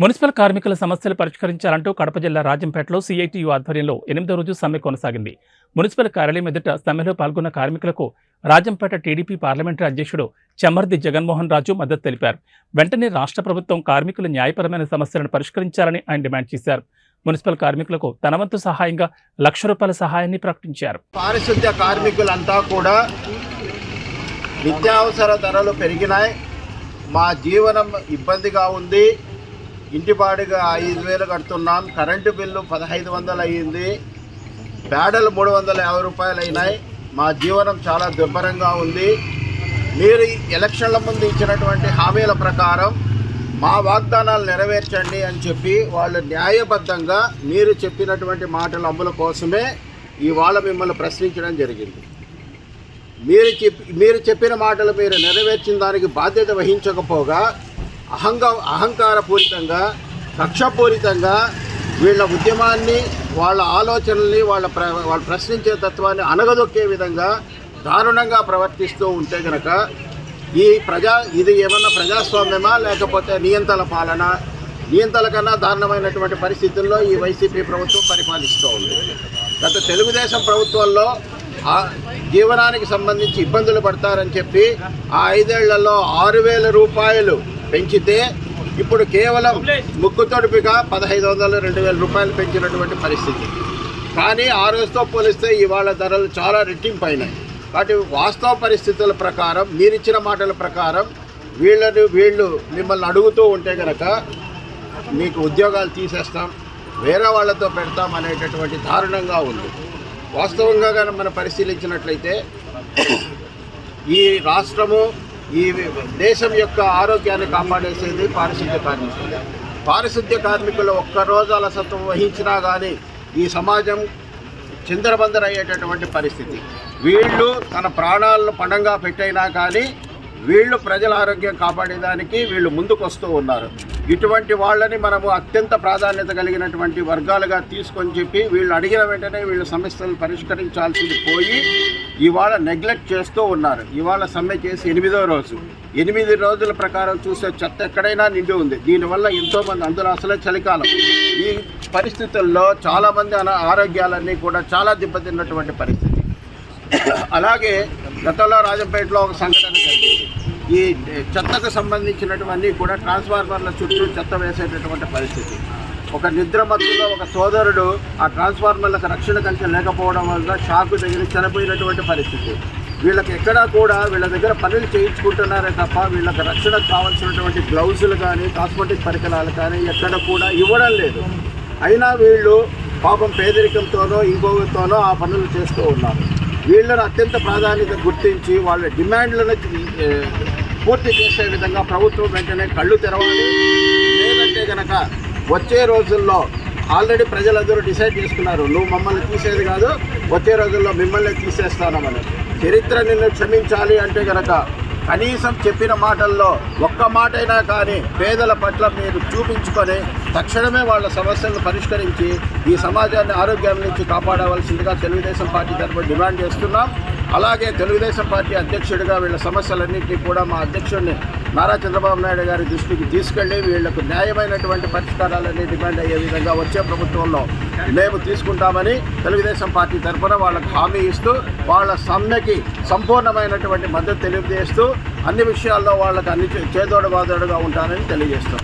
Municipal కార్మికుల సమస్యలు పరిష్కరించాలంటూ కడప జిల్లా రాజంపేటలో సిఐటియు ఆధ్వర్యంలో ఎనిమిదో రోజు సమ్మె కొనసాగింది. మున్సిపల్ కార్యాలయం ఎదుట సమ్మెలో పాల్గొన్న కార్మికులకు రాజంపేట టీడీపీ పార్లమెంటరీ అధ్యక్షుడు చెమ్మర్ది జగన్మోహన్ రాజు మద్దతు తెలిపారు. వెంటనే రాష్ట్ర ప్రభుత్వం కార్మికుల న్యాయపరమైన సమస్యలను పరిష్కరించాలని ఆయన డిమాండ్ చేశారు. మున్సిపల్ కార్మికులకు తన వంతు సహాయంగా లక్ష రూపాయల సహాయాన్ని ప్రకటించారు. పారిశుద్ధ్య కార్మికులంతా కూడా నిత్యావసర ధరలు పెరిగినాయి. మా జీవనం ఇబ్బందిగా ఉంది. ఇంటి బాడిగా ఐదు వేలు కడుతున్నాం. కరెంటు బిల్లు పదహైదు వందలు అయ్యింది. పేడలు మూడు వందల యాభై రూపాయలు అయినాయి. మా జీవనం చాలా దుర్భరంగా ఉంది. మీరు ఎలక్షన్ల ముందు ఇచ్చినటువంటి హామీల ప్రకారం మా వాగ్దానాలు నెరవేర్చండి అని చెప్పి వాళ్ళు న్యాయబద్ధంగా మీరు చెప్పినటువంటి మాటల అమలు కోసమే ఇవాళ మిమ్మల్ని ప్రశ్నించడం జరిగింది. మీరు చెప్పి మీరు చెప్పిన మాటలు మీరు నెరవేర్చిన దానికి బాధ్యత వహించకపోగా అహంగ అహంకారపూరితంగా కక్షపూరితంగా వీళ్ళ ఉద్యమాన్ని వాళ్ళ ఆలోచనల్ని వాళ్ళ ప్ర వాళ్ళు ప్రశ్నించే తత్వాన్ని అనగదొక్కే విధంగా దారుణంగా ప్రవర్తిస్తూ ఉంటే గనక ఈ ప్రజా ఇది ఏమన్నా ప్రజాస్వామ్యమా? లేకపోతే నియంత్రణ పాలన? నియంతల కన్నా దారుణమైనటువంటి పరిస్థితుల్లో ఈ వైసీపీ ప్రభుత్వం పరిపాలిస్తూ ఉంది. గత తెలుగుదేశం ప్రభుత్వంలో ఆ జీవనానికి సంబంధించి ఇబ్బందులు పడతారని చెప్పి ఆ ఐదేళ్ళలో ఆరు వేల రూపాయలు పెంచితే ఇప్పుడు కేవలం ముక్కు తొడుపుగా పదహైదు వందలు రెండు వేల రూపాయలు పెంచినటువంటి పరిస్థితి. కానీ ఆ రోజుతో పోలిస్తే ఇవాళ ధరలు చాలా రెట్టింపు అయినాయి కాబట్టి వాస్తవ పరిస్థితుల ప్రకారం మీరిచ్చిన మాటల ప్రకారం వీళ్ళని వీళ్ళు మిమ్మల్ని అడుగుతూ ఉంటే కనుక మీకు ఉద్యోగాలు తీసేస్తాం వేరే వాళ్ళతో పెడతాం అనేటటువంటి దారుణంగా ఉంది. వాస్తవంగా కానీ మనం పరిశీలించినట్లయితే ఈ రాష్ట్రము ఈ దేశం యొక్క ఆరోగ్యాన్ని కాపాడేసేది పారిశుద్ధ్య కార్మికులు. పారిశుద్ధ్య కార్మికులు ఒక్క రోజు అలసత్వం వహించినా కానీ ఈ సమాజం చిందరబందరయ్యేటటువంటి పరిస్థితి. వీళ్ళు తన ప్రాణాలను పణంగా పెట్టైనా కానీ వీళ్ళు ప్రజల ఆరోగ్యం కాపాడేదానికి వీళ్ళు ముందుకు వస్తూ ఉన్నారు. ఇటువంటి వాళ్ళని మనము అత్యంత ప్రాధాన్యత కలిగినటువంటి వర్గాలుగా తీసుకొని చెప్పి వీళ్ళు అడిగిన వెంటనే వీళ్ళ సమస్యలను పరిష్కరించాల్సింది పోయి ఇవాళ నెగ్లెక్ట్ చేస్తూ ఉన్నారు. ఇవాళ సమ్మె చేసి ఎనిమిదో రోజు. ఎనిమిది రోజుల ప్రకారం చూసే చెత్త ఎక్కడైనా నిండి ఉంది. దీనివల్ల ఎంతోమంది అందరూ అసలే చలికాలం. ఈ పరిస్థితుల్లో చాలామంది అన ఆరోగ్యాలన్నీ కూడా చాలా దెబ్బతిన్నటువంటి పరిస్థితి. అలాగే గతంలో రాజంపేటలో ఒక సంఘటన జరిగింది. ఈ చెత్తకు సంబంధించినటువన్నీ కూడా ట్రాన్స్ఫార్మర్ల చుట్టూ చెత్త వేసేటటువంటి పరిస్థితి. ఒక నిద్ర మత్తులో ఒక సోదరుడు ఆ ట్రాన్స్ఫార్మర్లకు రక్షణ కంచె లేకపోవడం వల్ల షాకు దగ్గర చనిపోయినటువంటి పరిస్థితి. వీళ్ళకి ఎక్కడా కూడా వీళ్ళ దగ్గర పనులు చేయించుకుంటున్నారే తప్ప వీళ్ళకి రక్షణకు కావాల్సినటువంటి గ్లౌజులు కానీ కాస్మెటిక్ పరికరాలు కానీ ఎక్కడ కూడా ఇవ్వడం లేదు. అయినా వీళ్ళు పాపం పేదరికంతోనో ఇంకోతోనో ఆ పనులు చేస్తూ ఉన్నారు. వీళ్ళను అత్యంత ప్రాధాన్యత గుర్తించి వాళ్ళ డిమాండ్లను పూర్తి చేసే విధంగా ప్రభుత్వం వెంటనే కళ్ళు తెరవాలి లేదంటే కనుక వచ్చే రోజుల్లో ఆల్రెడీ ప్రజలందరూ డిసైడ్ చేసుకున్నారు నువ్వు మమ్మల్ని తీసేది కాదు వచ్చే రోజుల్లో మిమ్మల్ని తీసేస్తానమని. చరిత్ర నిన్ను క్షమించాలి అంటే కనుక కనీసం చెప్పిన మాటల్లో ఒక్క మాటైనా కానీ పేదల పట్ల మీరు చూపించుకొని తక్షణమే వాళ్ళ సమస్యలను పరిష్కరించి ఈ సమాజాన్ని ఆరోగ్యం నుంచి కాపాడవలసిందిగా తెలుగుదేశం పార్టీ తరఫున డిమాండ్ చేస్తున్నాం. అలాగే తెలుగుదేశం పార్టీ అధ్యక్షుడిగా వీళ్ళ సమస్యలన్నింటినీ కూడా మా అధ్యక్షుడిని నారా చంద్రబాబు నాయుడు గారి దృష్టికి తీసుకెళ్ళి వీళ్ళకు న్యాయమైనటువంటి పరిష్కారాలన్నీ డిమాండ్ అయ్యే విధంగా వచ్చే ప్రభుత్వంలో మేము తీసుకుంటామని తెలుగుదేశం పార్టీ తరఫున వాళ్ళకు హామీ ఇస్తూ వాళ్ళ సమ్మెకి సంపూర్ణమైనటువంటి మద్దతు తెలియజేస్తూ అన్ని విషయాల్లో వాళ్ళకి అన్ని చేదోడబాదోడుగా ఉంటానని తెలియజేస్తాం.